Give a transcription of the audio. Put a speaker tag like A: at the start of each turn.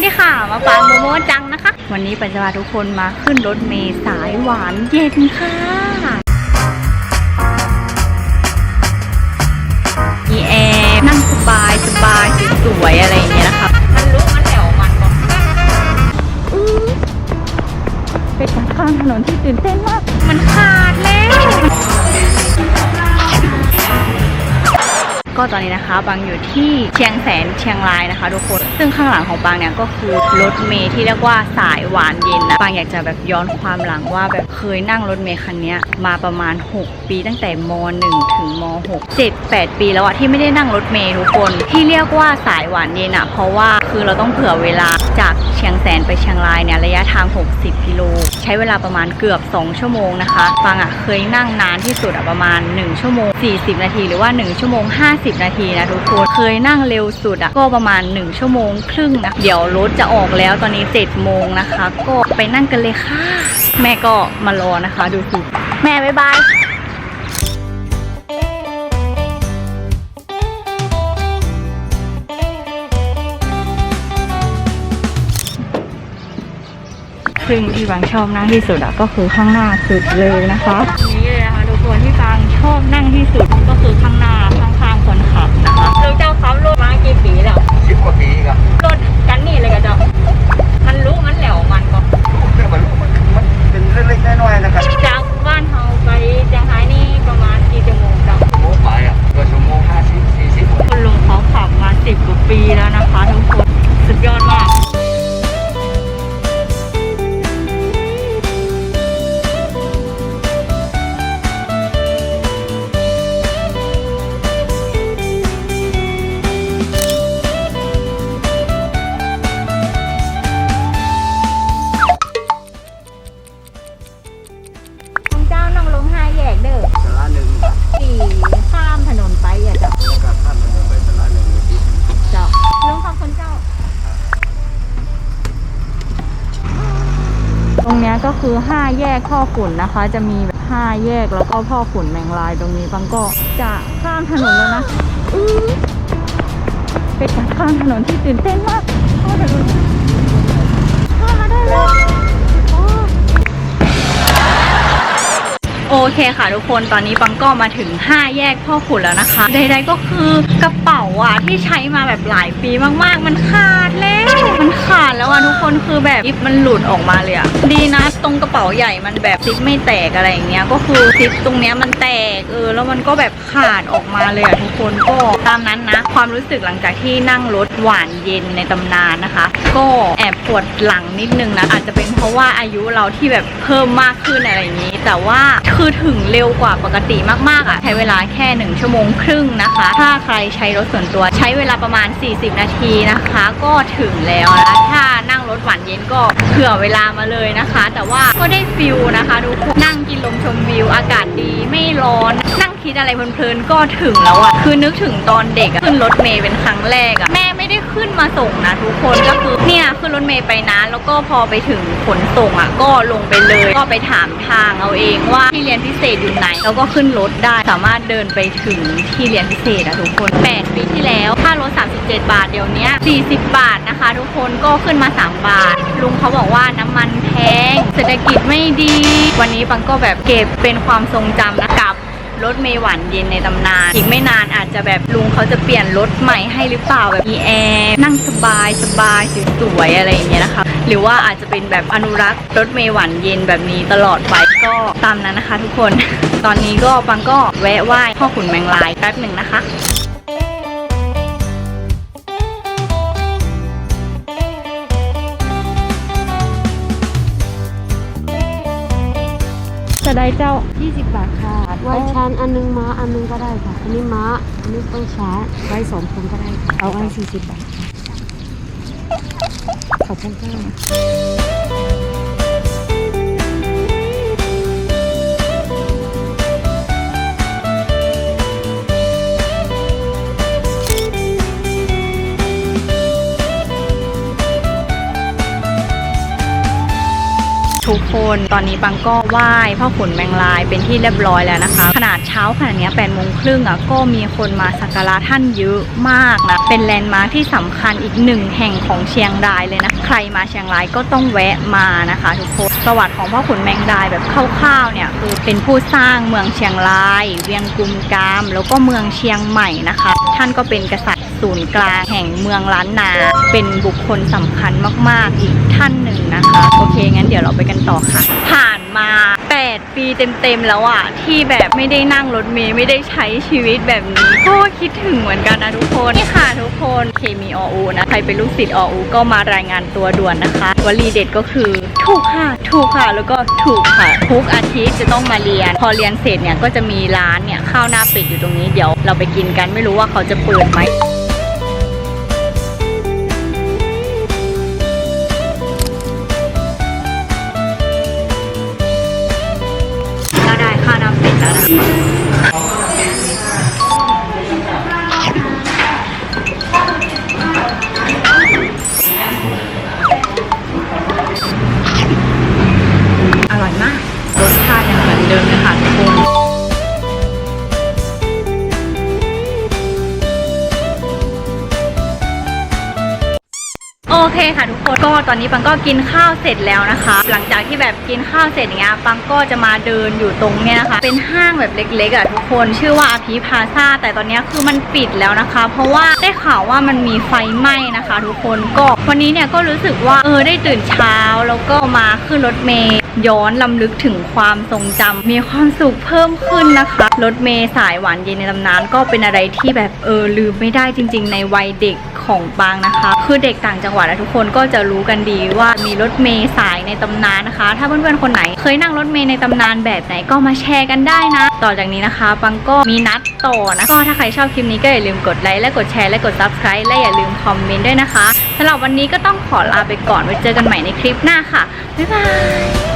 A: วัสดีค่ะมาฟังโมโมจังนะคะ วันนี้ปัญจาทุกคนมาขึ้นรถเมล์สายหวานเย็นค่ะมีแอร์นั่งสบายสบายสวยๆอะไรอย่างเงี้ย ก็ตอนนี้นะคะบางอยู่ที่เชียงแสนเชียงรายนะคะ ทุกคน ซึ่งข้างหลังของบางเนี่ยก็คือรถเมล์ที่เรียกว่าสายหวานเย็นนะบางอยากจะแบบย้อนความหลังว่าแบบเคยนั่งรถเมล์คันนี้มาประมาณ 6 ปีตั้งแต่ม .1 ถึงม .6 7 8 ปีแล้วอะที่ไม่ได้นั่งรถเมล์ทุกคน ที่เรียกว่าสายหวานเย็นอะเพราะว่าคือเราต้องเผื่อเวลาจากเชียงแสนไปเชียงรายเนี่ยระยะทาง 60กิโลใช้เวลาประมาณเกือบ 2 ชั่วโมงนะคะบางอะเคยนั่งนานที่สุดอะประมาณ 1 ชั่วโมง 40 นาทีหรือว่า 1 ชั่วโมง 50นาทีนะทุกคน เคยนั่งเร็วสุดอะก็ประมาณ 1 ชั่วโมงครึ่งนะ เดี๋ยวรถจะออกแล้วตอนนี้ 7 โมงนะคะ ก็ไปนั่งกันเลยค่ะ แม่ก็มารอนะคะ ดูสิแม่บ๊ายบายซึ่งที่บางชอบนั่งที่สุดอะก็คือข้างหน้าสุดเลยนะคะนี้เลยนะคะทุกคนที่บางชอบนั่งที่สุดก็คือข้างหน้าคนขับนะ ราเจ้าขับรถมากี่ปีแล้ว
B: สิบกว่าปีครับ
A: รถกันนี่เลยกับเจ้ามันรู้มันแหลวมัน ก็
B: คือห้า
A: แยกพ่อขุนนะคะ จะมีแบบห้าแยกแล้วก็พ่อขุนแมงลายตรงนี้บังก็จะข้ามถนนแล้วนะเป็นการข้ามถนนที่ตื่นเต้นมากข้ามถนนข้ามมาได้เลยโอ้โอเคค่ะทุกคนตอนนี้ปังก็มาถึง 5 แยกพ่อขุนแล้วนะคะ ใดๆก็คือกระเป๋าอะที่ใช้มาแบบหลายปีมากๆ มันขาดแล้ว มันขาดแล้วอะทุกคนคือแบบซิปมันหลุดออกมาเลยอะดีนะ ตรงกระเป๋าใหญ่มันแบบซิปไม่แตกอะไรอย่างเงี้ย ก็คือซิปตรงเนี้ยมันแตกเออแล้วมันก็แบบขาดออกมาเลยอะทุกคนก็ตามนั้นนะ ความรู้สึกหลังจากที่นั่งรถหวานเย็นในตำนานนะคะ ก็แอบปวดหลังนิดนึงนะ อาจจะเป็นเพราะว่าอายุเราที่แบบเพิ่มมากขึ้นอะไรอย่างนี้ แต่ว่าคือถึงเร็วกว่าปกติมากๆอะใช้เวลาแค่ 1 ชั่วโมงครึ่งนะคะ ถ้าใครใช้รถส่วนตัวใช้เวลาประมาณ 40 นาทีนะคะ ก็ถึงแล้วนะถ้านั่งรถหวานเย็นก็เผื่อเวลามาเลยนะคะ แต่ว่าก็ได้ฟิลนะคะทุกคนนั่งกินลมชมวิว อากาศดีไม่ร้อน นั่งคิดอะไรเพลินๆก็ถึงแล้วอะคือนึกถึงตอนเด็กขึ้นรถเมย์เป็นครั้งแรกอะแม่ไม่ได้ขึ้นมาส่งนะทุกคนก็คือเนี่ยขึ้นรถเมย์ไปนะแล้วก็พอไปถึงขนส่งอะก็ลงไปเลย ก็ไปถามทางเอาเองว่าที่เรียนพิเศษอยู่ไหน แล้วก็ขึ้นรถได้สามารถเดินไปถึงที่เรียนพิเศษอะทุกคน 8 ปีที่แล้วค่ารถ 37 บาทเดี๋ยวนี้40 บาทนะคะ ทุกคนก็ขึ้นมา 3 บาท ลุงเขาบอกว่าน้ำมัน ศรษฐกิจไม่ดี วันนี้ปังก็แบบเก็บเป็นความทรงจำนะกับรถเมย์หวานเย็นในตำนาน อีกไม่นานอาจจะแบบลุงเขาจะเปลี่ยนรถใหม่ให้หรือเปล่าแบบมีแอร์นั่งสบายสบายสวยๆอะไรอย่างเงี้ยนะคะ หรือว่าอาจจะเป็นแบบอนุรักษ์รถเมย์หวานเย็นแบบนี้ตลอดไปก็ตามนั้นนะคะ ทุกคน ตอนนี้ก็ปังก็แวะไหว้พ่อขุนแมงลายแป๊บหนึ่งนะคะ จะได้เจ้า 20 บาทค่ะ
C: ไว้ชานอันนึงม้าอันนึงก็ได้ค่ะ อันนี้ม้า อันนี้ต้องช้าไว้สองคนก็ได้ค่ะเอาอันสี่สิบบาทค่ะขอบคุณค่ะ
A: ทุกคน ตอนนี้ปังก็ไหว้พ่อขุนแมงลายเป็นที่เรียบร้อยแล้วนะคะ ขนาดเช้าขนาดนี้ย8โมงครึ่งอะก็มีคนมาสักการะท่านเยอะมากนะ เป็นแลนด์มาร์คที่สำคัญอีกหนึ่งแห่งของเชียงรายเลยนะ ใครมาเชียงรายก็ต้องแวะมานะคะทุกคนประวัติของพ่อขุนแมงดายแบบคร่าวๆเนี่ยคือเป็นผู้สร้างเมืองเชียงราย เวียงกุมกาม แล้วก็เมืองเชียงใหม่นะคะ ท่านก็เป็นกษัตริย์ ศูนย์กลางแห่งเมืองล้านนา เป็นบุคคลสำคัญมาก ๆ อีกท่านหนึ่งนะคะ โอเค งั้นเดี๋ยวเราไปกันต่อค่ะ ผ่านมา 8 ปีเต็ม ๆ แล้วอะที่แบบไม่ได้นั่งรถเมล์ไม่ได้ใช้ชีวิตแบบนี้ก็คิดถึงเหมือนกันนะทุกคน นี่ค่ะทุกคนเคมีออูนะ ใครเป็นลูกศิษย์ออูก็มารายงานตัวด่วนนะคะวลีเด็ดก็คือถูกค่ะ ถูกค่ะ แล้วก็ถูกค่ะ ทุกอาทิตย์จะต้องมาเรียน พอเรียนเสร็จเนี่ยก็จะมีร้านเนี่ยข้าวหน้าเป็ดอยู่ตรงนี้เดี๋ยวเราไปกินกันไม่รู้ว่าเขาจะเปิดไหม ข้ คกคนก็ตอนนี้ปังก็กินข้าวเสร็จแล้วนะคะ หลังจากที่แบบกินข้าวเสร็จเงี้ยปังก็จะมาเดินอยู่ตรงเนี้ยนะคะ เป็นห้างแบบเล็กๆอะทุกคน ชื่อว่าอภิพาซาแต่ตอนนี้คือมันปิดแล้วนะคะ เพราะว่าได้ข่าวว่ามันมีไฟไหม้นะคะ ทุกคนก็วันนี้เนี่ยก็รู้สึกว่าเออได้ตื่นเช้าแล้วก็มาขึ้นรถเมล์ย้อนลำลึกถึงความทรงจำมีความสุขเพิ่มขึ้นนะคะ รถเมล์สายหวานเย็นในตำนานก็เป็นอะไรที่แบบเออลืมไม่ได้จริง ๆ ในวัยเด็ก ของปางนะคะ คือเด็กต่างจังหวัดอะทุกคนก็จะรู้กันดีว่ามีรถเมย์สายในตำนานนะคะ ถ้าเพื่อนๆคนไหน เคยนั่งรถเมย์ในตำนานแบบไหนก็มาแชร์กันได้นะ ต่อจากนี้นะคะปังก็มีนัดต่อนะก็ถ้าใครชอบคลิปนี้ก็อย่าลืมกดไลค์และกดแชร์และกด subscribe และอย่าลืมคอมเมนต์ด้วยนะคะสำหรับวันนี้ก็ต้องขอลาไปก่อนไว้เจอกันใหม่ในคลิปหน้าค่ะบ๊ายบาย